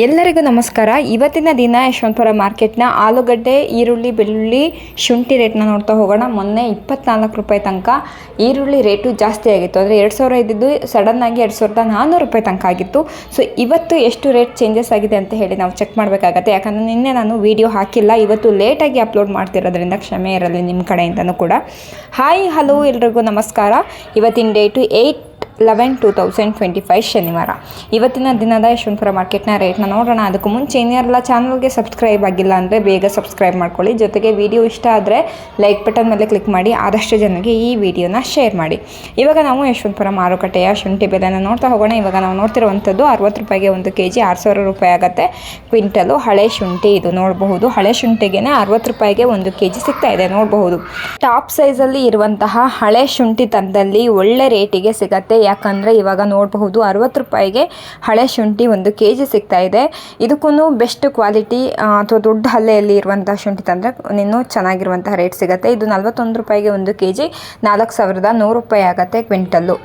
ಎಲ್ಲರಿಗೂ ನಮಸ್ಕಾರ. ಇವತ್ತಿನ ದಿನ ಯಶವಂತಪುರ ಮಾರ್ಕೆಟ್ನ ಆಲೂಗಡ್ಡೆ, ಈರುಳ್ಳಿ, ಬೆಳ್ಳುಳ್ಳಿ, ಶುಂಠಿ ರೇಟ್ನ ನೋಡ್ತಾ ಹೋಗೋಣ. ಮೊನ್ನೆ ಇಪ್ಪತ್ನಾಲ್ಕು ರೂಪಾಯಿ ತನಕ ಈರುಳ್ಳಿ ರೇಟು ಜಾಸ್ತಿ ಆಗಿತ್ತು. ಅಂದರೆ ಎರಡು ಸಾವಿರ ಇದ್ದಿದ್ದು ಸಡನ್ನಾಗಿ ಎರಡು ಸಾವಿರದ ನಾನ್ನೂರು ರೂಪಾಯಿ ತನಕ ಆಗಿತ್ತು. ಸೊ ಇವತ್ತು ಎಷ್ಟು ರೇಟ್ ಚೇಂಜಸ್ ಆಗಿದೆ ಅಂತ ಹೇಳಿ ನಾವು ಚೆಕ್ ಮಾಡಬೇಕಾಗತ್ತೆ. ಯಾಕಂದರೆ ನಿನ್ನೆ ನಾನು ವೀಡಿಯೋ ಹಾಕಿಲ್ಲ. ಇವತ್ತು ಲೇಟಾಗಿ ಅಪ್ಲೋಡ್ ಮಾಡ್ತಿರೋದ್ರಿಂದ ಕ್ಷಮೆ ಇರಲಿ ನಿಮ್ಮ ಕಡೆಯಿಂದನೂ ಕೂಡ. ಹಾಯ್ ಹಲೋ ಎಲ್ರಿಗೂ ನಮಸ್ಕಾರ. ಇವತ್ತಿನ date eight eleven two thousand twenty five ಶನಿವಾರ. ಇವತ್ತಿನ ದಿನದ ಯಶವಂತಪುರ ಮಾರ್ಕೆಟ್ನ ರೇಟ್ನ ನೋಡೋಣ. ಅದಕ್ಕೂ ಮುಂಚೆ ಏನಿರಲ್ಲ ಚಾನಲ್ಗೆ ಸಬ್ಸ್ಕ್ರೈಬ್ ಆಗಿಲ್ಲ ಅಂದರೆ ಬೇಗ ಸಬ್ಸ್ಕ್ರೈಬ್ ಮಾಡ್ಕೊಳ್ಳಿ. ಜೊತೆಗೆ ವಿಡಿಯೋ ಇಷ್ಟ ಆದರೆ ಲೈಕ್ ಬಟನ್ ಮೇಲೆ ಕ್ಲಿಕ್ ಮಾಡಿ, ಆದಷ್ಟು ಜನರಿಗೆ ಈ ವಿಡಿಯೋನ ಶೇರ್ ಮಾಡಿ. ಇವಾಗ ನಾವು ಯಶವಂತಪುರ ಮಾರುಕಟ್ಟೆಯ ಶುಂಠಿ ಬೆಲೆನ ನೋಡ್ತಾ ಹೋಗೋಣ. ಇವಾಗ ನಾವು ನೋಡ್ತಿರುವಂಥದ್ದು ಅರವತ್ತು ರೂಪಾಯಿಗೆ ಒಂದು ಕೆ ಜಿ ಆರು ಸಾವಿರ ರೂಪಾಯಿ ಆಗುತ್ತೆ. ಕ್ವಿಂಟಲು ಹಳೆ ಶುಂಠಿ ಇದು ನೋಡಬಹುದು. ಹಳೆ ಶುಂಠಿಗೆ ಅರವತ್ತು ರೂಪಾಯಿಗೆ ಒಂದು ಕೆ ಜಿ ಸಿಗ್ತಾ ಇದೆ, ನೋಡಬಹುದು. ಟಾಪ್ ಸೈಜಲ್ಲಿ ಇರುವಂತಹ ಹಳೆ ಶುಂಠಿ ತಂದಲ್ಲಿ ಒಳ್ಳೆ ರೇಟಿಗೆ ಸಿಗತ್ತೆ. ಯಾಕಂದರೆ ಇವಾಗ ನೋಡಬಹುದು ಅರವತ್ತು ರೂಪಾಯಿಗೆ ಹಳೆ ಶುಂಠಿ ಒಂದು ಕೆ ಜಿ ಸಿಗ್ತಾ ಇದೆ. ಇದಕ್ಕೂ ಬೆಸ್ಟ್ ಕ್ವಾಲಿಟಿ ಅಥವಾ ದೊಡ್ಡ ಹಲ್ಲೆಯಲ್ಲಿ ಇರುವಂಥ ಶುಂಠಿ ತಂದರೆ ಇನ್ನೂ ಚೆನ್ನಾಗಿರುವಂಥ ರೇಟ್ ಸಿಗುತ್ತೆ. ಇದು ನಲ್ವತ್ತೊಂದು ರೂಪಾಯಿಗೆ ಒಂದು ಕೆ ಜಿ ನಾಲ್ಕು ಸಾವಿರದ ನೂರು ರೂಪಾಯಿ ಆಗುತ್ತೆ ಕ್ವಿಂಟಲ್ಲು.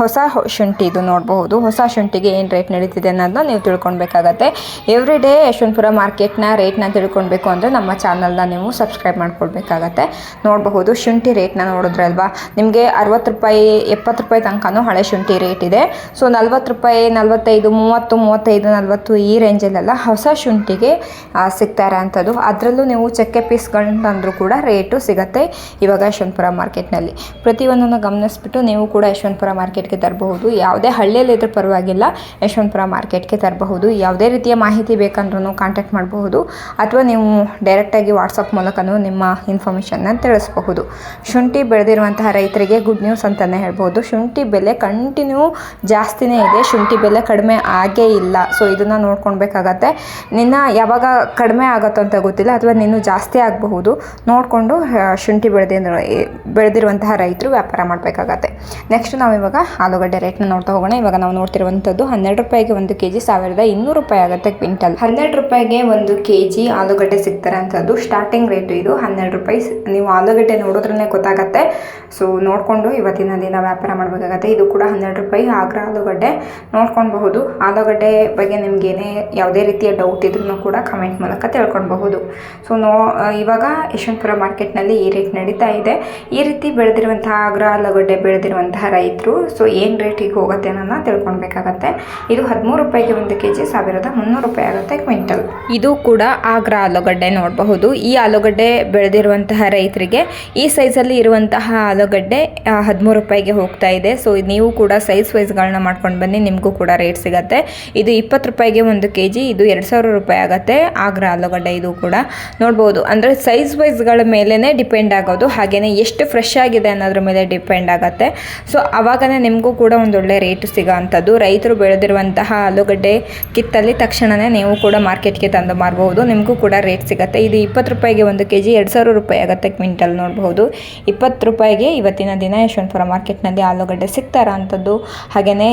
ಹೊಸ ಶುಂಠಿ ಇದು ನೋಡಬಹುದು. ಹೊಸ ಶುಂಠಿಗೆ ಏನು ರೇಟ್ ನಡೀತಿದೆ ಅನ್ನೋದನ್ನ ನೀವು ತಿಳ್ಕೊಳ್ಬೇಕಾಗತ್ತೆ. ಎವ್ರಿ ಡೇ ಯಶವಂತಪುರ ಮಾರ್ಕೆಟ್ನ ರೇಟ್ನ ತಿಳ್ಕೊಳ್ಬೇಕು ಅಂದರೆ ನಮ್ಮ ಚಾನಲ್ನ ನೀವು ಸಬ್ಸ್ಕ್ರೈಬ್ ಮಾಡ್ಕೊಳ್ಬೇಕಾಗತ್ತೆ. ನೋಡಬಹುದು ಶುಂಠಿ ರೇಟ್ನ ನೋಡಿದ್ರಲ್ವಾ? ನಿಮಗೆ ಅರವತ್ತು ರೂಪಾಯಿ, ಎಪ್ಪತ್ತು ರೂಪಾಯಿ ತನಕನೂ ಹಳೆ ಶುಂಠಿ ರೇಟ್ ಇದೆ. ಸೊ ನಲ್ವತ್ತು ರೂಪಾಯಿ, ನಲ್ವತ್ತೈದು, ಮೂವತ್ತು, ಮೂವತ್ತೈದು, ನಲ್ವತ್ತು ಈ ರೇಂಜಲ್ಲೆಲ್ಲ ಹೊಸ ಶುಂಠಿಗೆ ಸಿಗ್ತಾ ಇರೋಂಥದ್ದು ಅದರಲ್ಲೂ ನೀವು ಚಕ್ಕೆ ಪೀಸ್ಗಳನ್ನ ತಂದರೂ ಕೂಡ ರೇಟು ಸಿಗತ್ತೆ ಇವಾಗ ಯಶವಂತಪುರ ಮಾರ್ಕೆಟ್ನಲ್ಲಿ ಪ್ರತಿಯೊಂದನ್ನು ಗಮನಿಸ್ಬಿಟ್ಟು ನೀವು ಕೂಡ ಯಶವಂತಪುರ ಮಾರ್ಕೆಟ್ಗೆ ತರಬಹುದು. ಯಾವುದೇ ಹಳ್ಳಿಯಲ್ಲಿದ್ದರೂ ಪರವಾಗಿಲ್ಲ, ಯಶವಂತಪುರ ಮಾರ್ಕೆಟ್ಗೆ ತರಬಹುದು. ಯಾವುದೇ ರೀತಿಯ ಮಾಹಿತಿ ಬೇಕಂದ್ರೂ ಕಾಂಟ್ಯಾಕ್ಟ್ ಮಾಡಬಹುದು. ಅಥವಾ ನೀವು ಡೈರೆಕ್ಟಾಗಿ ವಾಟ್ಸಪ್ ಮೂಲಕನೂ ನಿಮ್ಮ ಇನ್ಫಾರ್ಮೇಷನ್ನ ತಿಳಿಸಬಹುದು. ಶುಂಠಿ ಬೆಳೆದಿರುವಂತಹ ರೈತರಿಗೆ ಗುಡ್ ನ್ಯೂಸ್ ಅಂತಲೇ ಹೇಳ್ಬೋದು ಶುಂಠಿ ಬೆಲೆ ಕಂಟಿನ್ಯೂ ಜಾಸ್ತಿನೇ ಇದೆ, ಶುಂಠಿ ಬೆಲೆ ಕಡಿಮೆ ಆಗೇ ಇಲ್ಲ. ಸೊ ಇದನ್ನು ನೋಡ್ಕೊಳ್ಬೇಕಾಗತ್ತೆ. ನಿನ್ನ ಯಾವಾಗ ಕಡಿಮೆ ಆಗುತ್ತೋ ಅಂತ ಗೊತ್ತಿಲ್ಲ, ಅಥವಾ ನೀನು ಜಾಸ್ತಿ ಆಗಬಹುದು, ನೋಡಿಕೊಂಡು ಶುಂಠಿ ಬೆಳೆದ ಬೆಳೆದಿರುವಂತಹ ರೈತರು ವ್ಯಾಪಾರ ಮಾಡಬೇಕಾಗತ್ತೆ. ನೆಕ್ಸ್ಟ್ ನಾವು ಇವಾಗ ಆಲೂಗಡ್ಡೆ ರೇಟ್ನ ನೋಡ್ತಾ ಹೋಗೋಣ. ಇವಾಗ ನಾವು ನೋಡ್ತಿರುವಂಥದ್ದು ಹನ್ನೆರಡು ರೂಪಾಯಿಗೆ ಒಂದು ಕೆ ಜಿ ಸಾವಿರದ ಇನ್ನೂರು ರೂಪಾಯಿ ಆಗುತ್ತೆ ಕ್ವಿಂಟಲ್. ಹನ್ನೆರಡು ರೂಪಾಯಿಗೆ ಒಂದು ಕೆ ಜಿ ಆಲೂಗಡ್ಡೆ ಸಿಗ್ತಾರೆ ಅಂಥದ್ದು ಸ್ಟಾರ್ಟಿಂಗ್ ರೇಟು ಇದು ಹನ್ನೆರಡು ರೂಪಾಯಿ. ನೀವು ಆಲೂಗಡ್ಡೆ ನೋಡಿದ್ರೇ ಗೊತ್ತಾಗತ್ತೆ. ಸೊ ನೋಡಿಕೊಂಡು ಇವತ್ತಿನ ದಿನ ವ್ಯಾಪಾರ ಮಾಡಬೇಕಾಗತ್ತೆ. ಇದು ಕೂಡ ಹನ್ನೆರಡು ರೂಪಾಯಿ ಆಗ್ರಾ ಆಲೂಗಡ್ಡೆ ನೋಡ್ಕೊಳ್ಬಹುದು. ಆಲೂಗಡ್ಡೆ ಬಗ್ಗೆ ನಿಮ್ಗೇನೇ ಯಾವುದೇ ರೀತಿಯ ಡೌಟ್ ಇದ್ರೂ ಕೂಡ ಕಮೆಂಟ್ ಮೂಲಕ ತಿಳ್ಕೊಳ್ಬಹುದು. ಸೊ ನೋ, ಇವಾಗ ಯಶವಂತಪುರ ಮಾರ್ಕೆಟ್ನಲ್ಲಿ ಈ ರೇಟ್ ನಡೀತಾ ಇದೆ. ಈ ರೀತಿ ಬೆಳೆದಿರುವಂತಹ ಆಗ್ರಾ ಆಲೂಗಡ್ಡೆ ಬೆಳೆದಿರುವಂತಹ ರೈತರು ಸೊ ಏನು ರೇಟಿಗೆ ಹೋಗುತ್ತೆ ಅನ್ನೋದನ್ನ ತಿಳ್ಕೊಳ್ಬೇಕಾಗತ್ತೆ. ಇದು ಹದಿಮೂರು ರೂಪಾಯಿಗೆ ಒಂದು ಕೆ ಜಿ ಸಾವಿರದ ಮುನ್ನೂರು ರೂಪಾಯಿ ಆಗುತ್ತೆ ಕ್ವಿಂಟಲ್. ಇದು ಕೂಡ ಆಗ್ರಾ ಆಲೂಗಡ್ಡೆ ನೋಡಬಹುದು. ಈ ಆಲೂಗಡ್ಡೆ ಬೆಳೆದಿರುವಂತಹ ರೈತರಿಗೆ ಈ ಸೈಜಲ್ಲಿ ಇರುವಂತಹ ಆಲೂಗಡ್ಡೆ ಹದಿಮೂರು ರೂಪಾಯಿಗೆ ಹೋಗ್ತಾ ಇದೆ. ಸೊ ನೀವು ಕೂಡ ಸೈಜ್ ವೈಸ್ಗಳನ್ನ ಮಾಡ್ಕೊಂಡು ಬನ್ನಿ, ನಿಮಗೂ ಕೂಡ ರೇಟ್ ಸಿಗುತ್ತೆ. ಇದು ಇಪ್ಪತ್ತು ರೂಪಾಯಿಗೆ ಒಂದು ಕೆ ಜಿ ಇದು ಎರಡು ಸಾವಿರ ರೂಪಾಯಿ ಆಗುತ್ತೆ. ಆಗ್ರಾ ಆಲೂಗಡ್ಡೆ ಇದು ಕೂಡ. ನೋಡ್ಬೋದು, ಅಂದರೆ ಸೈಜ್ ವೈಸ್ಗಳ ಮೇಲೇ ಡಿಪೆಂಡ್ ಆಗೋದು ಹಾಗೆಯೇ ಎಷ್ಟು ಫ್ರೆಶ್ ಆಗಿದೆ ಅನ್ನೋದ್ರ ಮೇಲೆ ಡಿಪೆಂಡ್ ಆಗುತ್ತೆ. ಸೊ ಆವಾಗನೇ ನಿಮಗೂ ಕೂಡ ಒಂದೊಳ್ಳೆ ರೇಟ್ ಸಿಗೋ ಅಂಥದ್ದು. ರೈತರು ಬೆಳೆದಿರುವಂತಹ ಆಲೂಗಡ್ಡೆ ಕಿತ್ತಲ್ಲಿ ತಕ್ಷಣವೇ ನೀವು ಕೂಡ ಮಾರ್ಕೆಟ್ಗೆ ತಂದು ಮಾರಬಹುದು ನಿಮಗೂ ಕೂಡ ರೇಟ್ ಸಿಗುತ್ತೆ. ಇದು ಇಪ್ಪತ್ತು ರೂಪಾಯಿಗೆ ಒಂದು ಕೆ ಜಿ ಎರಡು ಸಾವಿರ ರೂಪಾಯಿ ಆಗುತ್ತೆ ಕ್ವಿಂಟಲ್ ನೋಡಬಹುದು ಇಪ್ಪತ್ತು ರೂಪಾಯಿಗೆ ಇವತ್ತಿನ ದಿನ ಯಶವಂತಪುರ ಮಾರ್ಕೆಟ್ನಲ್ಲಿ ಆಲೂಗಡ್ಡೆ ಸಿಗ್ತಾರ ಅಂಥದ್ದು ಹಾಗೆಯೇ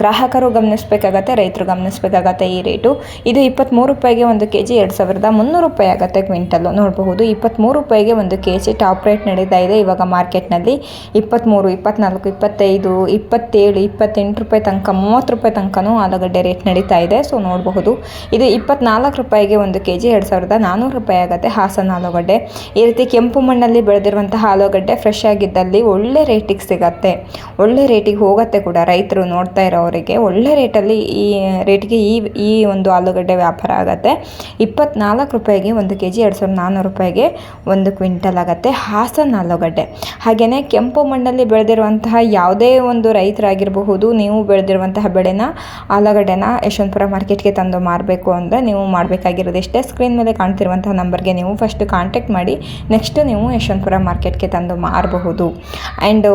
ಗ್ರಾಹಕರು ಗಮನಿಸಬೇಕಾಗತ್ತೆ, ರೈತರು ಗಮನಿಸಬೇಕಾಗತ್ತೆ ಈ ರೇಟು. ಇದು ಇಪ್ಪತ್ತ್ಮೂರು ರೂಪಾಯಿಗೆ ಒಂದು ಕೆ ಜಿ ಎರಡು ಸಾವಿರದ ಮುನ್ನೂರು ರೂಪಾಯಿ ಆಗುತ್ತೆ ಕ್ವಿಂಟಲ್ಲು. ನೋಡಬಹುದು ಇಪ್ಪತ್ತ್ಮೂರು ರೂಪಾಯಿಗೆ ಒಂದು ಕೆ ಜಿ ಟಾಪ್ ರೇಟ್ ನಡೀತಾ ಇದೆ ಇವಾಗ ಮಾರ್ಕೆಟ್ನಲ್ಲಿ. ಇಪ್ಪತ್ತ್ಮೂರು ಇಪ್ಪತ್ನಾಲ್ಕು, ಇಪ್ಪತ್ತೈದು, ಇಪ್ಪತ್ತೇಳು, ಇಪ್ಪತ್ತೆಂಟು ರೂಪಾಯಿ ತನಕ, ಮೂವತ್ತು ರೂಪಾಯಿ ತನಕನೂ ಆಲೂಗಡ್ಡೆ ರೇಟ್ ನಡೀತಾ ಇದೆ. ಸೊ, ನೋಡಬಹುದು, ಇದು ಇಪ್ಪತ್ನಾಲ್ಕು ರೂಪಾಯಿಗೆ ಒಂದು ಕೆ ಜಿ ಎರಡು ಸಾವಿರದ ನಾನ್ನೂರು ರೂಪಾಯಿ ಆಗುತ್ತೆ ಹಾಸನ ಆಲೂಗಡ್ಡೆ. ಈ ರೀತಿ ಕೆಂಪು ಮಣ್ಣಲ್ಲಿ ಬೆಳೆದಿರುವಂತಹ ಆಲೂಗಡ್ಡೆ ಫ್ರೆಶ್ ಆಗಿದ್ದಲ್ಲಿ ಒಳ್ಳೆ ರೇಟಿಗೆ ಸಿಗತ್ತೆ. ಒಳ್ಳೆ ರೇಟಿಗೆ ಹೋಗುತ್ತೆ ಕೂಡ ರೈತರು ನೋಡ್ತಾ ಇರೋವರಿಗೆ ಒಳ್ಳೆ ರೇಟಲ್ಲಿ ಈ, ರೇಟ್ಗೆ ಈ ಈ ಒಂದು ಆಲೂಗಡ್ಡೆ ವ್ಯಾಪಾರ ಆಗುತ್ತೆ. ಇಪ್ಪತ್ನಾಲ್ಕು ರೂಪಾಯಿಗೆ ಒಂದು ಕೆ ಜಿ ಎರಡು ಸಾವಿರದ ನಾನ್ನೂರು ರೂಪಾಯಿಗೆ ಒಂದು ಕ್ವಿಂಟಲ್ ಆಗುತ್ತೆ ಹಾಸನ ಆಲೂಗಡ್ಡೆ. ಹಾಗೆಯೇ ಕೆಂಪು ಮಣ್ಣಲ್ಲಿ ಬೆಳೆದಿರುವಂತಹ ಯಾವುದೇ ಒಂದು ರೈತರಾಗಿರಬಹುದು, ನೀವು ಬೆಳೆದಿರುವಂತಹ ಬೆಳೆನ, ಆಲೂಗಡ್ಡೆನ ಯಶವಂತಪುರ ಮಾರ್ಕೆಟ್ಗೆ ತಂದು ಮಾರಬೇಕು ಅಂದರೆ ನೀವು ಮಾಡಬೇಕಾಗಿರೋದು ಎಷ್ಟೇ ಸ್ಕ್ರೀನ್ ಮೇಲೆ ಕಾಣ್ತಿರುವಂತಹ ನಂಬರ್ಗೆ ನೀವು ಫಸ್ಟ್ ಕಾಂಟ್ಯಾಕ್ಟ್ ಮಾಡಿ ನೆಕ್ಸ್ಟ್ ನೀವು ಯಶವಂತಪುರ ಮಾರ್ಕೆಟ್ಗೆ ತಂದು ಮಾರಬಹುದು. ಆ್ಯಂಡ್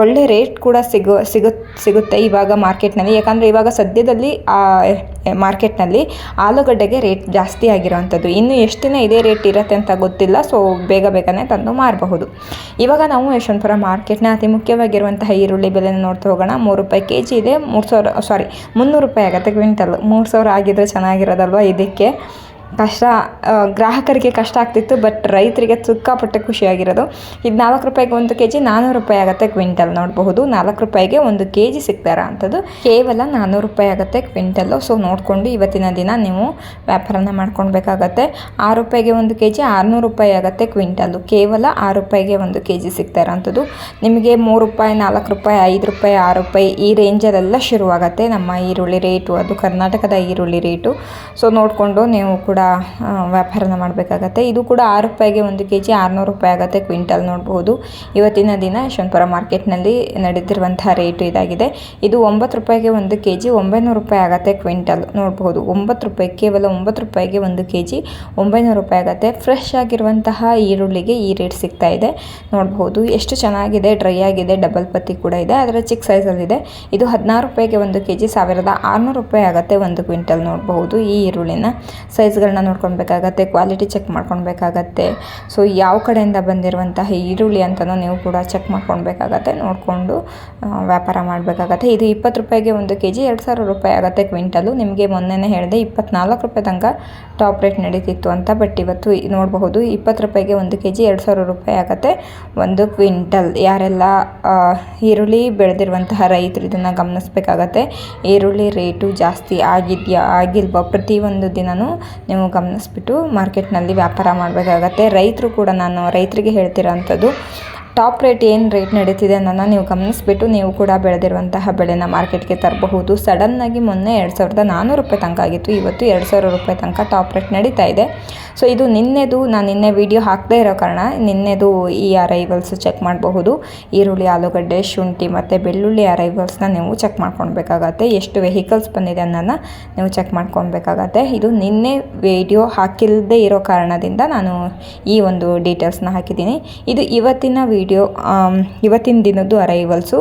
ಒಳ್ಳೆ ರೇಟ್ ಕೂಡ ಸಿಗೋ ಸಿಗು ಸಿಗುತ್ತೆ ಇವಾಗ ಮಾರ್ಕೆಟ್ನಲ್ಲಿ. ಯಾಕಂದರೆ ಇವಾಗ ಸದ್ಯದಲ್ಲಿ ಮಾರ್ಕೆಟ್ನಲ್ಲಿ ಆಲೂಗಡ್ಡೆಗೆ ರೇಟ್ ಜಾಸ್ತಿ ಆಗಿರೋವಂಥದ್ದು ಇನ್ನು ಎಷ್ಟು ದಿನ ಇದೇ ರೇಟ್ ಇರುತ್ತೆ ಅಂತ ಗೊತ್ತಿಲ್ಲ, ಸೊ ಬೇಗ ಬೇಗನೆ ತಂದು ಮಾರಬಹುದು. ಇವಾಗ ನಾವು ಯಶವಂತಪುರ ಮಾರ್ಕೆಟ್ನ ಅತಿ ಮುಖ್ಯವಾಗಿರುವಂತಹ ಈರುಳ್ಳಿ ಬೆಲೆನ ನೋಡ್ತಾ ಹೋಗೋಣ. ಮೂರು ರೂಪಾಯಿ ಕೆ ಜಿ ಇದೆ. ಮೂರು ಸಾವಿರ, ಸಾರಿ, ಮುನ್ನೂರು ರೂಪಾಯಿ ಆಗುತ್ತೆ ಕ್ವಿಂಟಲ್. ಮೂರು ಸಾವಿರ ಆಗಿದ್ದರೆ ಚೆನ್ನಾಗಿರೋದಲ್ವ ಇದಕ್ಕೆ? ಕಷ್ಟ ಗ್ರಾಹಕರಿಗೆ ಕಷ್ಟ ಆಗ್ತಿತ್ತು ಬಟ್ ರೈತರಿಗೆ ಸಿಕ್ಕಾಪಟ್ಟೆ ಖುಷಿಯಾಗಿರೋದು. ಇದು ನಾಲ್ಕು ರೂಪಾಯಿಗೆ ಒಂದು ಕೆ ಜಿ ನಾನ್ನೂರು ರೂಪಾಯಿ ಆಗುತ್ತೆ ಕ್ವಿಂಟಲ್ ನೋಡಬಹುದು. ನಾಲ್ಕು ರೂಪಾಯಿಗೆ ಒಂದು ಕೆ ಜಿ ಸಿಗ್ತಾರ ಅಂಥದ್ದು ಕೇವಲ ನಾನ್ನೂರು ರೂಪಾಯಿ ಆಗುತ್ತೆ ಕ್ವಿಂಟಲ್ಲು. ಸೊ ನೋಡಿಕೊಂಡು ಇವತ್ತಿನ ದಿನ ನೀವು ವ್ಯಾಪಾರನ ಮಾಡ್ಕೊಳ್ಬೇಕಾಗತ್ತೆ. ಆರು ರೂಪಾಯಿಗೆ ಒಂದು ಕೆ ಜಿ ಆರುನೂರು ರೂಪಾಯಿ ಆಗುತ್ತೆ ಕ್ವಿಂಟಲ್ಲು. ಕೇವಲ ಆರು ರೂಪಾಯಿಗೆ ಒಂದು ಕೆ ಜಿ ಸಿಗ್ತಾ ಇರೋಂಥದ್ದು ನಿಮಗೆ ಮೂರು ರೂಪಾಯಿ, ನಾಲ್ಕು ರೂಪಾಯಿ, ಐದು ರೂಪಾಯಿ, ಆರು ರೂಪಾಯಿ ಈ ರೇಂಜಲ್ಲೆಲ್ಲ ಶುರುವಾಗುತ್ತೆ ನಮ್ಮ ಈರುಳ್ಳಿ ರೇಟು. ಅದು ಕರ್ನಾಟಕದ ಈರುಳ್ಳಿ ರೇಟು. ಸೊ ನೋಡಿಕೊಂಡು ನೀವು ಕೂಡ ವ್ಯಾಪಾರನ ಮಾಡಬೇಕಾಗತ್ತೆ. ಇದು ಕೂಡ ಆರು ರೂಪಾಯಿಗೆ ಒಂದು ಕೆ ಜಿ ಆರುನೂರು ರೂಪಾಯಿ ಆಗುತ್ತೆ ಕ್ವಿಂಟಲ್ ನೋಡಬಹುದು ಇವತ್ತಿನ ದಿನ ಯಶವಂತಪುರ ಮಾರ್ಕೆಟ್ನಲ್ಲಿ ನಡೆದಿರುವಂತಹ ರೇಟು ಇದಾಗಿದೆ. ಇದು ಒಂಬತ್ತು ರೂಪಾಯಿಗೆ ಒಂದು ಕೆ ಜಿ ಒಂಬೈನೂರು ರೂಪಾಯಿ ಆಗುತ್ತೆ ಕ್ವಿಂಟಲ್ ನೋಡಬಹುದು ಒಂಬತ್ತು ರೂಪಾಯಿ, ಕೇವಲ ಒಂಬತ್ತು ರೂಪಾಯಿಗೆ ಒಂದು ಕೆ ಜಿ ಒಂಬೈನೂರು ರೂಪಾಯಿ ಆಗುತ್ತೆ. ಫ್ರೆಶ್ ಆಗಿರುವಂತಹ ಈರುಳ್ಳಿಗೆ ಈ ರೇಟ್ ಸಿಗ್ತಾ ಇದೆ ನೋಡಬಹುದು ಎಷ್ಟು ಚೆನ್ನಾಗಿದೆ, ಡ್ರೈ ಆಗಿದೆ, ಡಬಲ್ ಪತ್ತಿ ಕೂಡ ಇದೆ. ಅದರ ಚಿಕ್ಕ ಸೈಜಲ್ಲಿದೆ. ಇದು ಹದಿನಾರು ರೂಪಾಯಿಗೆ ಒಂದು ಕೆ ಜಿ ಸಾವಿರದ ಆರುನೂರು ರೂಪಾಯಿ ಆಗುತ್ತೆ ಒಂದು ಕ್ವಿಂಟಲ್ ನೋಡಬಹುದು ಈ ಈರುಳ್ಳಿನ. ಸೈಜ್ಗಳನ್ನ ನೋಡ್ಕೊಳ್ಬೇಕಾಗತ್ತೆ ಕ್ವಾಲಿಟಿ ಚೆಕ್ ಮಾಡ್ಕೊಳ್ಬೇಕಾಗತ್ತೆ. ಸೊ ಯಾವ ಕಡೆಯಿಂದ ಬಂದಿರುವಂತಹ ಈರುಳ್ಳಿ ಅಂತಲೂ ನೀವು ಕೂಡ ಚೆಕ್ ಮಾಡ್ಕೊಳ್ಬೇಕಾಗತ್ತೆ, ನೋಡಿಕೊಂಡು ವ್ಯಾಪಾರ ಮಾಡಬೇಕಾಗತ್ತೆ. ಇದು ಇಪ್ಪತ್ತು ರೂಪಾಯಿಗೆ ಒಂದು ಕೆ ಜಿ ಎರಡು ಸಾವಿರ ರೂಪಾಯಿ ಆಗುತ್ತೆ ಕ್ವಿಂಟಲು. ನಿಮಗೆ ಮೊನ್ನೆನೇ ಹೇಳಿದೆ, ಇಪ್ಪತ್ನಾಲ್ಕು ರೂಪಾಯಿ ತನಕ ಟಾಪ್ ರೇಟ್ ನಡೀತಿತ್ತು ಅಂತ ಬಟ್ ಇವತ್ತು ನೋಡಬಹುದು, ಇಪ್ಪತ್ತು ರೂಪಾಯಿಗೆ ಒಂದು ಕೆ ಜಿ ಎರಡು ಸಾವಿರ ರೂಪಾಯಿ ಆಗುತ್ತೆ ಒಂದು ಕ್ವಿಂಟಲ್. ಯಾರೆಲ್ಲ ಈರುಳ್ಳಿ ಬೆಳೆದಿರುವಂತಹ ರೈತರು ಇದನ್ನು ಗಮನಿಸಬೇಕಾಗತ್ತೆ, ಈರುಳ್ಳಿ ರೇಟು ಜಾಸ್ತಿ ಆಗಿದೆಯಾ, ಆಗಿಲ್ವಾ? ಪ್ರತಿಯೊಂದು ದಿನವೂ ನೀವು ಗಮನಿಸ್ಬಿಟ್ಟು ಮಾರ್ಕೆಟ್ನಲ್ಲಿ ವ್ಯಾಪಾರ ಮಾಡಬೇಕಾಗತ್ತೆ. ರೈತರು ಕೂಡ ನಾನು ರೈತರಿಗೆ ಹೇಳ್ತಿರೋ ಅಂಥದ್ದು ಟಾಪ್ ರೇಟ್ ಏನು ರೇಟ್ ನಡೀತಿದೆ ಅನ್ನೋದನ್ನ ನೀವು ಗಮನಿಸ್ಬಿಟ್ಟು ನೀವು ಕೂಡ ಬೆಳೆದಿರುವಂತಹ ಬೆಳೆನ ಮಾರ್ಕೆಟ್ಗೆ ತರಬಹುದು. ಸಡನ್ನಾಗಿ ಮೊನ್ನೆ ಎರಡು ಸಾವಿರದ ನಾನ್ನೂರು ರೂಪಾಯಿ ತನಕ ಆಗಿತ್ತು. ಇವತ್ತು ಎರಡು ಸಾವಿರ ರೂಪಾಯಿ ತನಕ ಟಾಪ್ ರೇಟ್ ನಡೀತಾ ಇದೆ. ಸೊ ಇದು ನಿನ್ನೆದು, ನಾನು ನಿನ್ನೆ ವಿಡಿಯೋ ಹಾಕದೇ ಇರೋ ಕಾರಣ ನಿನ್ನೆದು ಈ ಅರೈವಲ್ಸ್ ಚೆಕ್ ಮಾಡಬಹುದು. ಈರುಳ್ಳಿ, ಆಲೂಗಡ್ಡೆ, ಶುಂಠಿ ಮತ್ತು ಬೆಳ್ಳುಳ್ಳಿ ಅರೈವಲ್ಸ್ನ ನೀವು ಚೆಕ್ ಮಾಡ್ಕೊಳ್ಬೇಕಾಗತ್ತೆ ಎಷ್ಟು ವೆಹಿಕಲ್ಸ್ ಬಂದಿದೆ ಅನ್ನೋದನ್ನ ನೀವು ಚೆಕ್ ಮಾಡ್ಕೊಳ್ಬೇಕಾಗತ್ತೆ ಇದು ನಿನ್ನೆ ವಿಡಿಯೋ ಹಾಕಿಲ್ಲದೆ ಇರೋ ಕಾರಣದಿಂದ ನಾನು ಈ ಒಂದು ಡೀಟೇಲ್ಸ್ನ ಹಾಕಿದ್ದೀನಿ. ಇದು ಇವತ್ತಿನ ವಿಡಿಯೋ ಇವತ್ತಿನ ದಿನದ್ದು ಅರೈವಲ್ಸು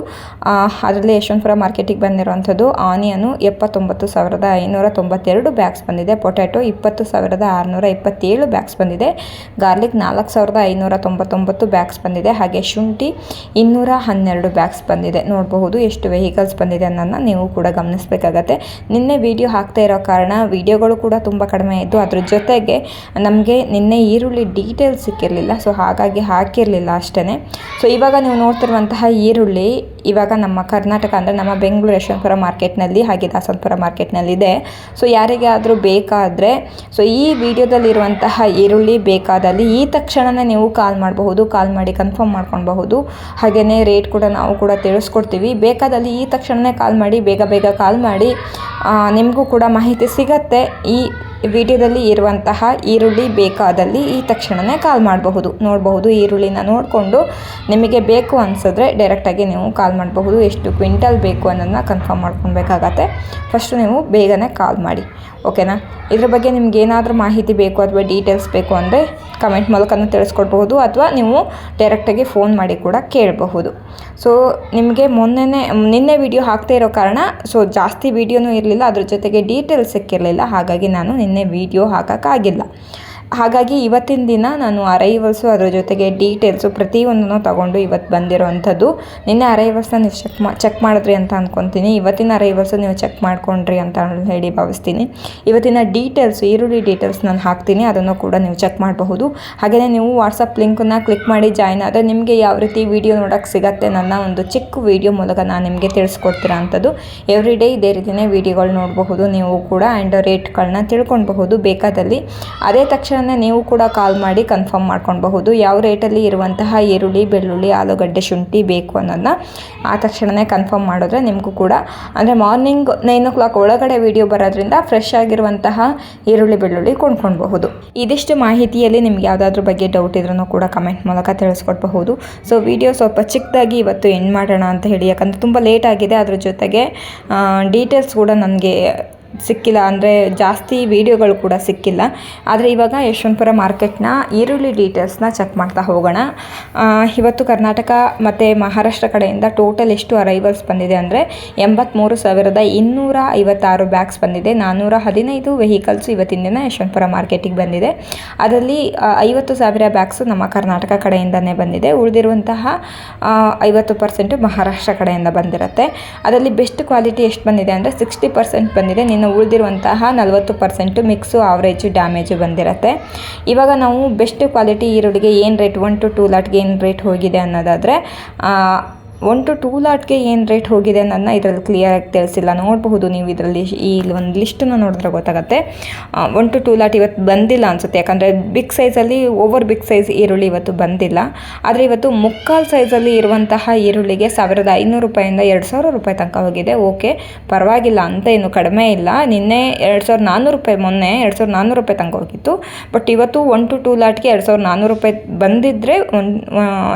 ಅದರಲ್ಲಿ ಯಶವಂತಪುರ ಮಾರ್ಕೆಟಿಗೆ ಬಂದಿರುವಂಥದ್ದು ಆನಿಯನು ಎಪ್ಪತ್ತೊಂಬತ್ತು ಸಾವಿರದ ಐನೂರ ತೊಂಬತ್ತೆರಡು ಬ್ಯಾಗ್ಸ್ ಬಂದಿದೆ. ಪೊಟ್ಯಾಟೊ ಇಪ್ಪತ್ತು ಸಾವಿರದ ಆರುನೂರ ಇಪ್ಪತ್ತೇಳು ಬ್ಯಾಗ್ಸ್ ಬಂದಿದೆ. ಗಾರ್ಲಿಕ್ ನಾಲ್ಕು ಸಾವಿರದ ಐನೂರ ತೊಂಬತ್ತೊಂಬತ್ತು ಬ್ಯಾಗ್ಸ್ ಬಂದಿದೆ. ಹಾಗೆ ಶುಂಠಿ ಇನ್ನೂರ ಹನ್ನೆರಡು ಬ್ಯಾಗ್ಸ್ ಬಂದಿದೆ. ನೋಡಬಹುದು ಎಷ್ಟು ವೆಹಿಕಲ್ಸ್ ಬಂದಿದೆ ಅನ್ನೋದನ್ನ ನೀವು ಕೂಡ ಗಮನಿಸಬೇಕಾಗತ್ತೆ. ನಿನ್ನೆ ವಿಡಿಯೋ ಹಾಕ್ತಾ ಇರೋ ಕಾರಣ ವೀಡಿಯೋಗಳು ಕೂಡ ತುಂಬ ಕಡಿಮೆ ಇದ್ದು ಅದ್ರ ಜೊತೆಗೆ ನಮಗೆ ನಿನ್ನೆ ಈರುಳ್ಳಿ ಡೀಟೇಲ್ಸ್ ಸಿಕ್ಕಿರಲಿಲ್ಲ. ಸೊ ಹಾಗಾಗಿ ಹಾಕಿರಲಿಲ್ಲ ಅಷ್ಟೇ ಸೊ ಇವಾಗ ನೀವು ನೋಡ್ತಿರುವಂತಹ ಈರುಳ್ಳಿ ಇವಾಗ ನಮ್ಮ ಕರ್ನಾಟಕ ಅಂದರೆ ನಮ್ಮ ಬೆಂಗಳೂರು ಯಶವಂತಪುರ ಮಾರ್ಕೆಟ್ನಲ್ಲಿ ಹಾಗೆ ದಾಸನಪುರ ಮಾರ್ಕೆಟ್ನಲ್ಲಿದೆ ಸೊ ಯಾರಿಗಾದರೂ ಬೇಕಾದರೆ ಸೊ ಈ ವಿಡಿಯೋದಲ್ಲಿರುವಂತಹ ಈರುಳ್ಳಿ ಬೇಕಾದಲ್ಲಿ ಈ ತಕ್ಷಣನೇ ನೀವು ಕಾಲ್ ಮಾಡಬಹುದು, ಕಾಲ್ ಮಾಡಿ ಕನ್ಫರ್ಮ್ ಮಾಡ್ಕೊಳ್ಬಹುದು. ಹಾಗೆಯೇ ರೇಟ್ ಕೂಡ ನಾವು ಕೂಡ ತಿಳಿಸ್ಕೊಡ್ತೀವಿ. ಬೇಕಾದಲ್ಲಿ ಈ ತಕ್ಷಣವೇ ಕಾಲ್ ಮಾಡಿ, ಬೇಗ ಬೇಗ ಕಾಲ್ ಮಾಡಿ ನಿಮಗೂ ಕೂಡ ಮಾಹಿತಿ ಸಿಗತ್ತೆ. ಈ ವಿಡಿಯೋದಲ್ಲಿ ಇರುವಂತಹ ಈರುಳ್ಳಿ ಬೇಕಾದಲ್ಲಿ ಈ ತಕ್ಷಣವೇ ಕಾಲ್ ಮಾಡಬಹುದು. ನೋಡಬಹುದು, ಈರುಳ್ಳಿನ ನೋಡಿಕೊಂಡು ನಿಮಗೆ ಬೇಕು ಅನಿಸಿದ್ರೆ ಡೈರೆಕ್ಟಾಗಿ ನೀವು ಕಾಲ್ ಮಾಡಬಹುದು. ಎಷ್ಟು ಕ್ವಿಂಟಲ್ ಬೇಕು ಅನ್ನೋದನ್ನ ಕನ್ಫರ್ಮ್ ಮಾಡ್ಕೊಬೇಕಾಗತ್ತೆ ಫಸ್ಟು ನೀವು ಬೇಗನೆ ಕಾಲ್ ಮಾಡಿ. ಓಕೆನಾ ಇದ್ರ ಬಗ್ಗೆ ನಿಮ್ಗೆ ಏನಾದರೂ ಮಾಹಿತಿ ಬೇಕು ಅಥವಾ ಡೀಟೇಲ್ಸ್ ಬೇಕು ಅಂದರೆ ಕಮೆಂಟ್ ಮೂಲಕನೂ ತಿಳಿಸ್ಕೊಡ್ಬಹುದು ಅಥವಾ ನೀವು ಡೈರೆಕ್ಟಾಗಿ ಫೋನ್ ಮಾಡಿ ಕೂಡ ಕೇಳಬಹುದು. ಸೊ ನಿಮಗೆ ಮೊನ್ನೆನೇ, ನಿನ್ನೆ ವಿಡಿಯೋ ಹಾಕ್ತಾ ಇರೋ ಕಾರಣ ಸೊ ಜಾಸ್ತಿ ವಿಡಿಯೋನೂ ಇರಲಿಲ್ಲ, ಅದ್ರ ಜೊತೆಗೆ ಡೀಟೇಲ್ಸ್ ಸಿಕ್ಕಿರಲಿಲ್ಲ, ಹಾಗಾಗಿ ನಾನು ನಿನ್ನೆ ವಿಡಿಯೋ ಹಾಕೋಕ್ಕಾಗಿಲ್ಲ. ಹಾಗಾಗಿ ಇವತ್ತಿನ ದಿನ ನಾನು ಅರೈವಲ್ಸು ಅದರ ಜೊತೆಗೆ ಡೀಟೇಲ್ಸು ಪ್ರತಿಯೊಂದನ್ನು ತಗೊಂಡು ಇವತ್ತು ಬಂದಿರೋವಂಥದ್ದು ನಿನ್ನೆ ಅರೈವಲ್ಸ್ನ ನೀವು ಚೆಕ್ ಮಾ ಚೆಕ್ ಮಾಡಿದ್ರಿ ಅಂತ ಅಂದ್ಕೊತೀನಿ ಇವತ್ತಿನ ಅರೈವಲ್ಸು ನೀವು ಚೆಕ್ ಮಾಡ್ಕೊಂಡ್ರಿ ಅಂತ ಹೇಳಿ ಭಾವಿಸ್ತೀನಿ. ಇವತ್ತಿನ ಡೀಟೇಲ್ಸು ಈರುಳ್ಳಿ ಡೀಟೇಲ್ಸ್ ನಾನು ಹಾಕ್ತೀನಿ. ಅದನ್ನು ಕೂಡ ನೀವು ಚೆಕ್ ಮಾಡಬಹುದು. ಹಾಗೆಯೇ ನೀವು ವಾಟ್ಸಪ್ ಲಿಂಕನ್ನು ಕ್ಲಿಕ್ ಮಾಡಿ ಜಾಯ್ನ್ ಆದರೆ ನಿಮಗೆ ಯಾವ ರೀತಿ ವಿಡಿಯೋ ನೋಡೋಕ್ಕೆ ಸಿಗತ್ತೆ ನನ್ನ ಒಂದು ಚಿಕ್ಕ ವಿಡಿಯೋ ಮೂಲಕ ನಾನು ನಿಮಗೆ ತಿಳಿಸ್ಕೊಡ್ತೀರಾ ಅಂಥದ್ದು. ಎವ್ರಿ ಡೇ ಇದೇ ರೀತಿಯೇ ವಿಡಿಯೋಗಳು ನೋಡಬಹುದು ನೀವು ಕೂಡ ಆ್ಯಂಡ್ ರೇಟ್ಗಳನ್ನ ತಿಳ್ಕೊಳ್ಬಹುದು ಬೇಕಾದಲ್ಲಿ. ಅದೇ ತಕ್ಷಣ ನೀವು ಕೂಡ ಕಾಲ್ ಮಾಡಿ ಕನ್ಫರ್ಮ್ ಮಾಡ್ಕೊಳ್ಬಹುದು. ಯಾವ ರೇಟಲ್ಲಿ ಇರುವಂತಹ ಈರುಳ್ಳಿ, ಬೆಳ್ಳುಳ್ಳಿ, ಆಲೂಗಡ್ಡೆ, ಶುಂಠಿ ಬೇಕು ಅನ್ನೋದನ್ನ ಆ ತಕ್ಷಣವೇ ಕನ್ಫರ್ಮ್ ಮಾಡಿದ್ರೆ ನಿಮಗೂ ಕೂಡ. ಅಂದರೆ ಮಾರ್ನಿಂಗ್ ನೈನ್ ಓ ಕ್ಲಾಕ್ ಒಳಗಡೆ ವಿಡಿಯೋ ಬರೋದ್ರಿಂದ ಫ್ರೆಶ್ ಆಗಿರುವಂತಹ ಈರುಳ್ಳಿ, ಬೆಳ್ಳುಳ್ಳಿ ಕೊಂಡ್ಕೊಳ್ಬಹುದು. ಇದಿಷ್ಟು ಮಾಹಿತಿಯಲ್ಲಿ ನಿಮ್ಗೆ ಯಾವುದಾದ್ರ ಬಗ್ಗೆ ಡೌಟ್ ಇದ್ರೂ ಕೂಡ ಕಮೆಂಟ್ ಮೂಲಕ ತಿಳಿಸ್ಕೊಡ್ಬಹುದು. ಸೊ ವಿಡಿಯೋ ಸ್ವಲ್ಪ ಚಿಕ್ಕದಾಗಿ ಇವತ್ತು ಎಂಡ್ ಮಾಡೋಣ ಅಂತ ಹೇಳಿ. ಯಾಕಂದರೆ ತುಂಬ ಲೇಟ್ ಆಗಿದೆ. ಅದ್ರ ಜೊತೆಗೆ ಡೀಟೇಲ್ಸ್ ಕೂಡ ನನಗೆ ಸಿಕ್ಕಿಲ್ಲ ಅಂದರೆ ಜಾಸ್ತಿ ವೀಡಿಯೋಗಳು ಕೂಡ ಸಿಕ್ಕಿಲ್ಲ. ಆದರೆ ಇವಾಗ ಯಶವಂತಪುರ ಮಾರ್ಕೆಟ್ನ ಈರುಳ್ಳಿ ಡೀಟೇಲ್ಸ್ನ ಚೆಕ್ ಮಾಡ್ತಾ ಹೋಗೋಣ. ಇವತ್ತು ಕರ್ನಾಟಕ ಮತ್ತು ಮಹಾರಾಷ್ಟ್ರ ಕಡೆಯಿಂದ ಟೋಟಲ್ ಎಷ್ಟು ಅರೈವಲ್ಸ್ ಬಂದಿದೆ ಅಂದರೆ ಎಂಬತ್ತ್ಮೂರು ಸಾವಿರದ ಇನ್ನೂರ ಐವತ್ತಾರು ಬ್ಯಾಗ್ಸ್ ಬಂದಿದೆ. ನಾನ್ನೂರ ಹದಿನೈದು ವೆಹಿಕಲ್ಸು ಇವತ್ತಿನ ದಿನ ಯಶವಂತಪುರ ಮಾರ್ಕೆಟಿಗೆ ಬಂದಿದೆ. ಅದರಲ್ಲಿ ಐವತ್ತು ಸಾವಿರ ಬ್ಯಾಗ್ಸು ನಮ್ಮ ಕರ್ನಾಟಕ ಕಡೆಯಿಂದನೇ ಬಂದಿದೆ. ಉಳಿದಿರುವಂತಹ ಐವತ್ತು ಪರ್ಸೆಂಟು ಮಹಾರಾಷ್ಟ್ರ ಕಡೆಯಿಂದ ಬಂದಿರುತ್ತೆ. ಅದರಲ್ಲಿ ಬೆಸ್ಟ್ ಕ್ವಾಲಿಟಿ ಎಷ್ಟು ಬಂದಿದೆ ಅಂದರೆ ಸಿಕ್ಸ್ಟಿ ಪರ್ಸೆಂಟ್ ಬಂದಿದೆ. ನಿನ್ನೆ ಇನ್ನು ಉಳಿದಿರುವಂತಹ ನಲವತ್ತು ಪರ್ಸೆಂಟು ಮಿಕ್ಸು ಆವ್ರೇಜು ಡ್ಯಾಮೇಜು ಬಂದಿರುತ್ತೆ. ಇವಾಗ ನಾವು ಬೆಸ್ಟ್ ಕ್ವಾಲಿಟಿ ಈರುಳ್ಳಿಗೆ ಏನು ರೇಟ್ ಒನ್ ಟು ಟೂ ಲಾಟ್ಗೆ ಏನು ರೇಟ್ ಹೋಗಿದೆ ಅನ್ನೋದಾದರೆ ಒನ್ ಟು ಟೂ ಲಾಟ್ಗೆ ಏನು ರೇಟ್ ಹೋಗಿದೆ ನನ್ನ ಇದರಲ್ಲಿ ಕ್ಲಿಯರಾಗಿ ತಿಳಿಸಿಲ್ಲ. ನೋಡಬಹುದು ನೀವು ಇದರಲ್ಲಿ ಈ ಒಂದು ಲಿಸ್ಟನ್ನು ನೋಡಿದ್ರೆ ಗೊತ್ತಾಗುತ್ತೆ. ಒನ್ ಟು ಟೂ ಲಾಟ್ ಇವತ್ತು ಬಂದಿಲ್ಲ ಅನಿಸುತ್ತೆ. ಯಾಕಂದರೆ ಬಿಗ್ ಸೈಜಲ್ಲಿ ಓವರ್ ಬಿಗ್ ಸೈಜ್ ಈರುಳ್ಳಿ ಇವತ್ತು ಬಂದಿಲ್ಲ. ಆದರೆ ಇವತ್ತು ಮುಕ್ಕಾಲು ಸೈಜಲ್ಲಿ ಇರುವಂತಹ ಈರುಳ್ಳಿಗೆ ಸಾವಿರದ ಐನೂರು ರೂಪಾಯಿಂದ ಎರಡು ಸಾವಿರ ರೂಪಾಯಿ ತನಕ ಹೋಗಿದೆ. ಓಕೆ, ಪರವಾಗಿಲ್ಲ ಅಂತ ಏನು ಕಡಿಮೆ ಇಲ್ಲ. ನಿನ್ನೆ ಎರಡು ಸಾವಿರದ ನಾನ್ನೂರು ರೂಪಾಯಿ, ಮೊನ್ನೆ ಎರಡು ಸಾವಿರದ ನಾನ್ನೂರು ರೂಪಾಯಿ ತನಕ ಹೋಗಿತ್ತು. ಬಟ್ ಇವತ್ತು ಒನ್ ಟು ಟೂ ಲಾಟ್ಗೆ ಎರಡು ಸಾವಿರದ ನಾನ್ನೂರು ರೂಪಾಯಿ ಬಂದಿದ್ದರೆ ಒಂದು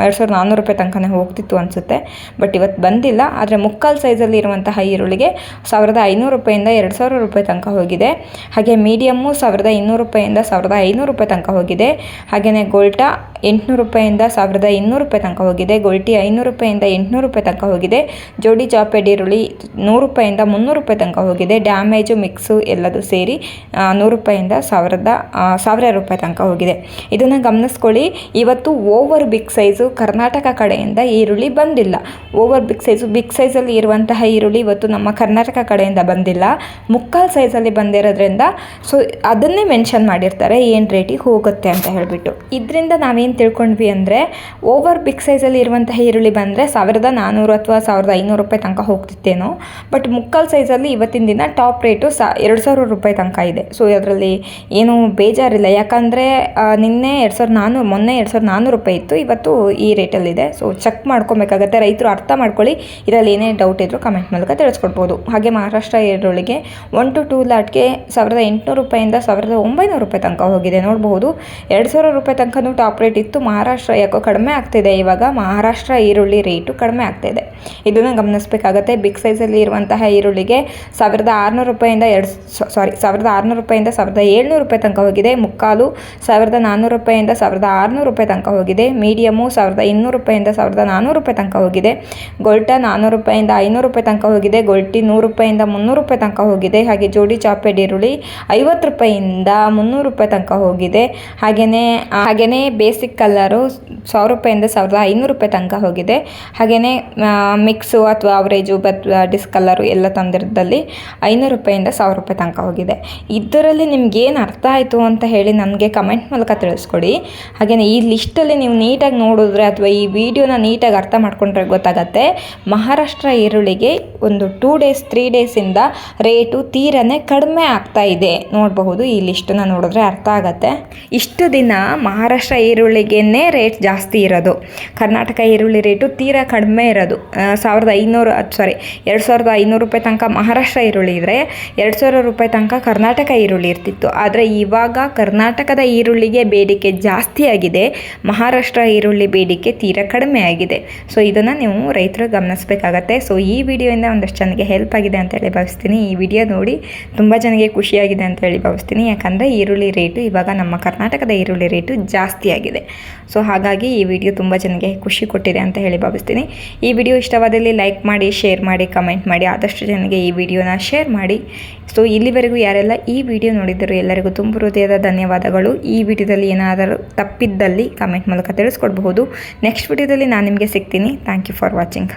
ಎರಡು ಸಾವಿರದ ನಾನ್ನೂರು ರೂಪಾಯಿ ತನಕನೇ ಹೋಗ್ತಿತ್ತು ಅನಿಸುತ್ತೆ. ಬಟ್ ಇವತ್ತು ಬಂದಿಲ್ಲ, ಆದರೆ ಮುಕ್ಕಾಲು ಸೈಜಲ್ಲಿ ಇರುವಂತಹ ಈರುಳ್ಳಿಗೆ ಸಾವಿರದ ಐನೂರು ರೂಪಾಯಿಂದ ಎರಡು ಸಾವಿರ ರೂಪಾಯಿ ತನಕ ಹೋಗಿದೆ. ಹಾಗೆ ಮೀಡಿಯಮ್ಮು ಸಾವಿರದ ಇನ್ನೂರು ರೂಪಾಯಿಂದ ಸಾವಿರದ ಐನೂರು ರೂಪಾಯಿ ತನಕ ಹೋಗಿದೆ. ಹಾಗೆಯೇ ಗೋಲ್ಟಾ ಎಂಟುನೂರು ರೂಪಾಯಿಂದ ಸಾವಿರದ ಇನ್ನೂರು ರೂಪಾಯಿ ತನಕ ಹೋಗಿದೆ. ಗೋಲ್ಟಿ ಐನೂರು ರೂಪಾಯಿಂದ ಎಂಟುನೂರು ರೂಪಾಯಿ ತನಕ ಹೋಗಿದೆ. ಜೋಡಿ ಚಾಪೆಡ್ ಈರುಳ್ಳಿ ನೂರು ರೂಪಾಯಿಂದ ಮುನ್ನೂರು ರೂಪಾಯಿ ತನಕ ಹೋಗಿದೆ. ಡ್ಯಾಮೇಜು, ಮಿಕ್ಸು ಎಲ್ಲದು ಸೇರಿ ನೂರು ರೂಪಾಯಿಂದ ಸಾವಿರದ ಸಾವಿರ ರೂಪಾಯಿ ತನಕ ಹೋಗಿದೆ. ಇದನ್ನು ಗಮನಿಸ್ಕೊಳ್ಳಿ. ಇವತ್ತು ಓವರ್ ಬಿಗ್ ಸೈಜು ಕರ್ನಾಟಕ ಕಡೆಯಿಂದ ಈರುಳ್ಳಿ ಬಂದಿಲ್ಲ. ಓವರ್ ಬಿಗ್ ಸೈಜು ಬಿಗ್ ಸೈಜಲ್ಲಿ ಇರುವಂತಹ ಈರುಳ್ಳಿ ಇವತ್ತು ನಮ್ಮ ಕರ್ನಾಟಕ ಕಡೆಯಿಂದ ಬಂದಿಲ್ಲ. ಮುಕ್ಕಾಲು ಸೈಜಲ್ಲಿ ಬಂದಿರೋದ್ರಿಂದ ಸೊ ಅದನ್ನೇ ಮೆನ್ಷನ್ ಮಾಡಿರ್ತಾರೆ, ಏನು ರೇಟಿಗೆ ಹೋಗುತ್ತೆ ಅಂತ ಹೇಳಿಬಿಟ್ಟು. ಇದರಿಂದ ನಾವೇನು ತಿಳ್ಕೊಂಡ್ವಿ ಅಂದರೆ ಓವರ್ ಬಿಗ್ ಸೈಜಲ್ಲಿ ಇರುವಂತಹ ಈರುಳ್ಳಿ ಬಂದರೆ ಸಾವಿರದ ನಾನ್ನೂರು ಅಥವಾ ಸಾವಿರದ ಐನೂರು ರೂಪಾಯಿ ತನಕ ಹೋಗ್ತಿತ್ತೇನೋ ಬಟ್ ಮುಕ್ಕಾಲು ಸೈಜಲ್ಲಿ ಇವತ್ತಿನ ದಿನ ಟಾಪ್ ರೇಟು ಸಾ, ಎರಡು ಸಾವಿರ ರೂಪಾಯಿ ತನಕ ಇದೆ. ಸೊ ಅದರಲ್ಲಿ ಏನು ಬೇಜಾರಿಲ್ಲ. ಯಾಕಂದರೆ ನಿನ್ನೆ ಎರಡು ಸಾವಿರದ ನಾನ್ನೂರು ಮೊನ್ನೆ ಎರಡು ಸಾವಿರದ ನಾನ್ನೂರು ರೂಪಾಯಿ ಇತ್ತು. ಇವತ್ತು ಈ ರೇಟಲ್ಲಿದೆ ಸೊ ಚೆಕ್ ಮಾಡ್ಕೊಬೇಕಾಗತ್ತೆ. ರೈತರು ಅರ್ಥ ಮಾಡ್ಕೊಳ್ಳಿ. ಇದರಲ್ಲಿ ಏನೇ ಡೌಟ್ ಇದ್ದರೂ ಕಮೆಂಟ್ ಮೂಲಕ ತಿಳಿಸ್ಕೊಡ್ಬೋದು. ಹಾಗೆ ಮಹಾರಾಷ್ಟ್ರ ಈರುಳ್ಳಿಗೆ ಒನ್ ಟು ಟೂ ಲಾಟ್ಗೆ ಸಾವಿರದ ಎಂಟುನೂರು ರೂಪಾಯಿಂದ ಸಾವಿರದ ಒಂಬೈನೂರು ರೂಪಾಯಿ ತನಕ ಹೋಗಿದೆ. ನೋಡಬಹುದು, ಎರಡು ಸಾವಿರ ರೂಪಾಯಿ ತನಕನೂ ಟಾಪ್ ರೇಟ್ ಇತ್ತು. ಮಹಾರಾಷ್ಟ್ರ ಯಾಕೋ ಕಡಿಮೆ ಆಗ್ತಿದೆ. ಇವಾಗ ಮಹಾರಾಷ್ಟ್ರ ಈರುಳ್ಳಿ ರೇಟು ಕಡಿಮೆ ಆಗ್ತಿದೆ. ಇದನ್ನು ಗಮನಿಸಬೇಕಾಗತ್ತೆ. ಬಿಗ್ ಸೈಜಲ್ಲಿ ಇರುವಂತಹ ಈರುಳ್ಳಿಗೆ ಸಾವಿರದ ಆರುನೂರು ರೂಪಾಯಿಂದ ಎರಡು ಸಾರಿ ಸಾವಿರದ ಆರುನೂರು ರೂಪಾಯಿಂದ ಸಾವಿರದ ಏಳ್ನೂರು ರೂಪಾಯಿ ತನಕ ಹೋಗಿದೆ. ಮುಕ್ಕಾಲು ಸಾವಿರದ ನಾನ್ನೂರು ರೂಪಾಯಿಂದ ಸಾವಿರದ ಆರುನೂರು ರೂಪಾಯಿ ತನಕ ಹೋಗಿದೆ. ಮೀಡಿಯಮು ಸಾವಿರದ ಇನ್ನೂರು ರೂಪಾಯಿಂದ ಸಾವಿರದ ನಾನ್ನೂರು ರೂಪಾಯಿ ತನಕ ಹೋಗಿದೆ. ಗೊಲ್ಟಾ ನಾನ್ನೂರು ರೂಪಾಯಿಂದ ಐನೂರು ರೂಪಾಯಿ ತನಕ ಹೋಗಿದೆ. ಗೊಲ್ಟಿ ನೂರು ರೂಪಾಯಿಂದ ಮುನ್ನೂರು ರೂಪಾಯಿ ತನಕ ಹೋಗಿದೆ. ಹಾಗೆ ಜೋಡಿ ಚಾಪೆಡ್ ಈರುಳ್ಳಿ ಐವತ್ತು ರೂಪಾಯಿಂದ ಮುನ್ನೂರು ರೂಪಾಯಿ ತನಕ ಹೋಗಿದೆ. ಹಾಗೆಯೇ ಹಾಗೆಯೇ ಬೇಸಿಕ್ ಕಲ್ಲರು ಸಾವಿರ ರೂಪಾಯಿಂದ ಸಾವಿರದ ಐನೂರು ರೂಪಾಯಿ ತನಕ ಹೋಗಿದೆ. ಹಾಗೆಯೇ ಮಿಕ್ಸು ಅಥವಾ ಅವರೇಜು ಬತ್ ಡಿಸ್ಕಲ್ಲರು ಎಲ್ಲ ತಂದಿರದಲ್ಲಿ ಐನೂರು ರೂಪಾಯಿಂದ ಸಾವಿರ ರೂಪಾಯಿ ತನಕ ಹೋಗಿದೆ. ಇದರಲ್ಲಿ ನಿಮ್ಗೆ ಏನು ಅರ್ಥ ಆಯಿತು ಅಂತ ಹೇಳಿ ನನಗೆ ಕಮೆಂಟ್ ಮೂಲಕ ತಿಳಿಸ್ಕೊಡಿ. ಹಾಗೆಯೇ ಈ ಲಿಸ್ಟಲ್ಲಿ ನೀವು ನೀಟಾಗಿ ನೋಡಿದ್ರೆ ಅಥವಾ ಈ ವಿಡಿಯೋನ ನೀಟಾಗಿ ಅರ್ಥ ಮಾಡ್ಕೊಂಡ್ರೆ ಗೊತ್ತಾಗತ್ತೆ. ಮಹಾರಾಷ್ಟ್ರ ಈರುಳ್ಳಿಗೆ ಒಂದು ಟೂ ಡೇಸ್ ತ್ರೀ ಡೇಸಿಂದ ರೇಟು ತೀರನೇ ಕಡಿಮೆ ಆಗ್ತಾ ಇದೆ. ನೋಡಬಹುದು, ಈ ಲಿಸ್ಟನ್ನು ನೋಡಿದ್ರೆ ಅರ್ಥ ಆಗತ್ತೆ. ಇಷ್ಟು ದಿನ ಮಹಾರಾಷ್ಟ್ರ ಈರುಳ್ಳಿಗೆನೇ ರೇಟ್ ಜಾಸ್ತಿ ಇರೋದು. ಕರ್ನಾಟಕ ಈರುಳ್ಳಿ ರೇಟು ತೀರಾ ಕಡಿಮೆ ಇರೋದು. ಸಾವಿರದ ಐನೂರು ಸಾರಿ ಎರಡು ಸಾವಿರದ ಐನೂರು ರೂಪಾಯಿ ತನಕ ಮಹಾರಾಷ್ಟ್ರ ಈರುಳ್ಳಿ ಇದ್ದರೆ ಎರಡು ಸಾವಿರ ರೂಪಾಯಿ ತನಕ ಕರ್ನಾಟಕ ಈರುಳ್ಳಿ ಇರ್ತಿತ್ತು. ಆದರೆ ಇವಾಗ ಕರ್ನಾಟಕದ ಈರುಳ್ಳಿಗೆ ಬೇಡಿಕೆ ಜಾಸ್ತಿ ಆಗಿದೆ. ಮಹಾರಾಷ್ಟ್ರ ಈರುಳ್ಳಿ ಬೇಡಿಕೆ ತೀರ ಕಡಿಮೆ ಆಗಿದೆ. ಸೊ ಇದನ್ನು ನೀವು ರೈತರು ಗಮನಿಸಬೇಕಾಗತ್ತೆ. ಸೊ ಈ ವಿಡಿಯೋಯಿಂದ ಒಂದಷ್ಟು ಜನಕ್ಕೆ ಹೆಲ್ಪ್ ಆಗಿದೆ ಅಂತ ಹೇಳಿ ಭಾವಿಸ್ತೀನಿ. ಈ ವಿಡಿಯೋ ನೋಡಿ ತುಂಬ ಜನಕ್ಕೆ ಖುಷಿಯಾಗಿದೆ ಅಂತ ಹೇಳಿ ಭಾವಿಸ್ತೀನಿ. ಯಾಕಂದರೆ ಈರುಳ್ಳಿ ರೇಟು ಇವಾಗ ನಮ್ಮ ಕರ್ನಾಟಕದ ಈರುಳ್ಳಿ ರೇಟು ಜಾಸ್ತಿ ಆಗಿದೆ. ಸೊ ಹಾಗಾಗಿ ಈ ವಿಡಿಯೋ ತುಂಬ ಜನಕ್ಕೆ ಖುಷಿ ಕೊಟ್ಟಿದೆ ಅಂತ ಹೇಳಿ ಭಾವಿಸ್ತೀನಿ. ಈ ವಿಡಿಯೋ ಇಷ್ಟವಾದಲ್ಲಿ ಲೈಕ್ ಮಾಡಿ ಶೇರ್ ಮಾಡಿ ಕಮೆಂಟ್ ಮಾಡಿ, ಆದಷ್ಟು ಜನಕ್ಕೆ ಈ ವಿಡಿಯೋನ ಶೇರ್ ಮಾಡಿ. ಸೊ ಇಲ್ಲಿವರೆಗೂ ಯಾರೆಲ್ಲ ಈ ವಿಡಿಯೋ ನೋಡಿದ್ದರು ಎಲ್ಲರಿಗೂ ತುಂಬ ಹೃದಯದ ಧನ್ಯವಾದಗಳು. ಈ ವಿಡಿಯೋದಲ್ಲಿ ಏನಾದರೂ ತಪ್ಪಿದ್ದಲ್ಲಿ ಕಮೆಂಟ್ ಮೂಲಕ ತಿಳಿಸ್ಕೊಡ್ಬಹುದು. ನೆಕ್ಸ್ಟ್ ವಿಡಿಯೋದಲ್ಲಿ ನಾನು ನಿಮಗೆ ಸಿಗ್ತೀನಿ. Thank you you for watching.